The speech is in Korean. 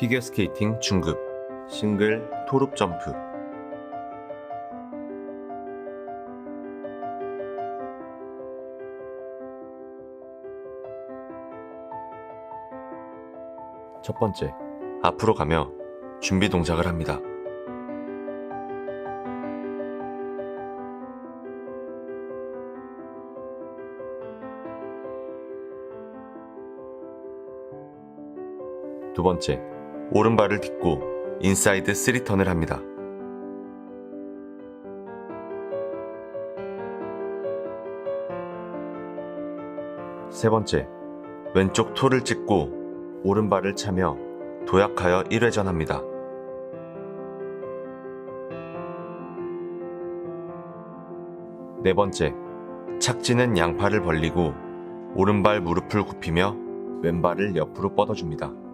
피겨스케이팅 중급 싱글 토룹 점프 첫 번째, 앞으로 가며 준비 동작을 합니다. 두 번째, 오른발을 딛고 인사이드 3턴을 합니다. 세 번째, 왼쪽 토를 찍고 오른발을 차며 도약하여 1회전 합니다. 네 번째, 착지는 양팔을 벌리고 오른발 무릎을 굽히며 왼발을 옆으로 뻗어줍니다.